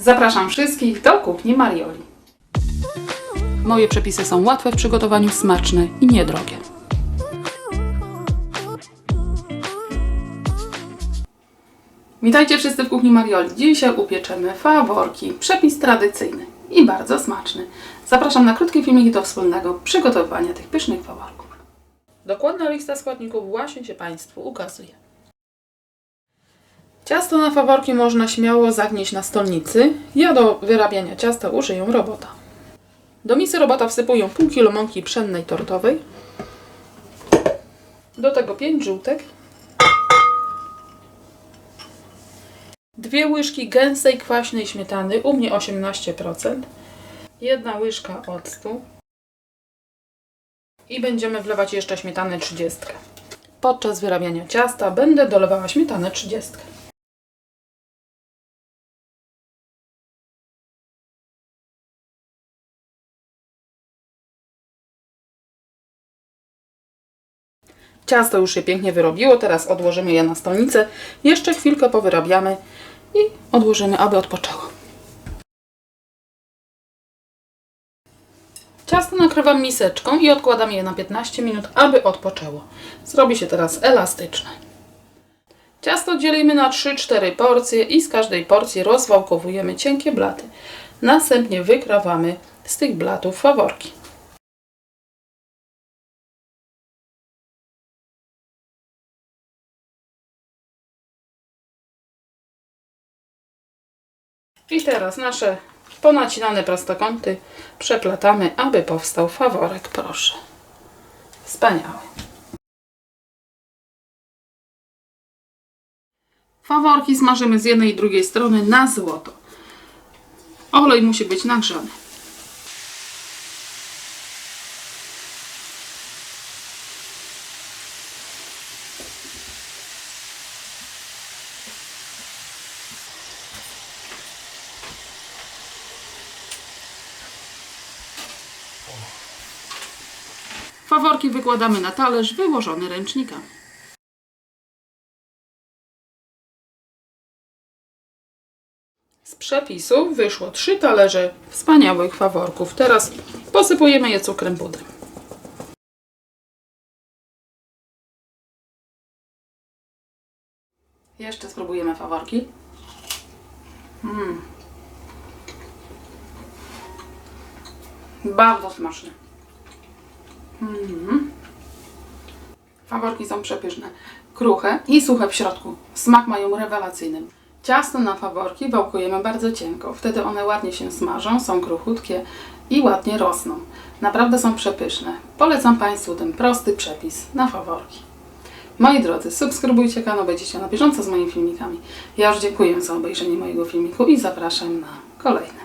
Zapraszam wszystkich do kuchni Marioli. Moje przepisy są łatwe w przygotowaniu, smaczne i niedrogie. Witajcie wszyscy w kuchni Marioli. Dzisiaj upieczemy faworki. Przepis tradycyjny i bardzo smaczny. Zapraszam na krótki filmik do wspólnego przygotowania tych pysznych faworków. Dokładna lista składników właśnie się Państwu ukazuje. Ciasto na faworki można śmiało zagnieść na stolnicy. Ja do wyrabiania ciasta użyję robota. Do misy robota wsypuję pół kilo mąki pszennej tortowej. Do tego 5 żółtek. Dwie łyżki gęstej kwaśnej śmietany, u mnie 18%. Jedna łyżka octu. I będziemy wlewać jeszcze śmietanę 30. Podczas wyrabiania ciasta będę dolewała śmietanę 30. Ciasto już się pięknie wyrobiło, teraz odłożymy je na stolnicę. Jeszcze chwilkę powyrabiamy i odłożymy, aby odpoczęło. Ciasto nakrywam miseczką i odkładam je na 15 minut, aby odpoczęło. Zrobi się teraz elastyczne. Ciasto dzielimy na 3-4 porcje i z każdej porcji rozwałkowujemy cienkie blaty. Następnie wykrawamy z tych blatów faworki. I teraz nasze ponacinane prostokąty przeplatamy, aby powstał faworek, proszę. Wspaniały. Faworki smażymy z jednej i drugiej strony na złoto. Olej musi być nagrzany. Faworki wykładamy na talerz wyłożony ręcznikami. Z przepisu wyszło trzy talerze wspaniałych faworków. Teraz posypujemy je cukrem pudrem. Jeszcze spróbujemy faworki. Mm. Bardzo smaczne. Mhm. Faworki są przepyszne, kruche i suche w środku. Smak mają rewelacyjny. Ciasto na faworki wałkujemy bardzo cienko. Wtedy one ładnie się smażą, są kruchutkie i ładnie rosną. Naprawdę są przepyszne. Polecam Państwu ten prosty przepis na faworki. Moi drodzy, subskrybujcie kanał, będziecie na bieżąco z moimi filmikami. Ja już dziękuję za obejrzenie mojego filmiku i zapraszam na kolejne.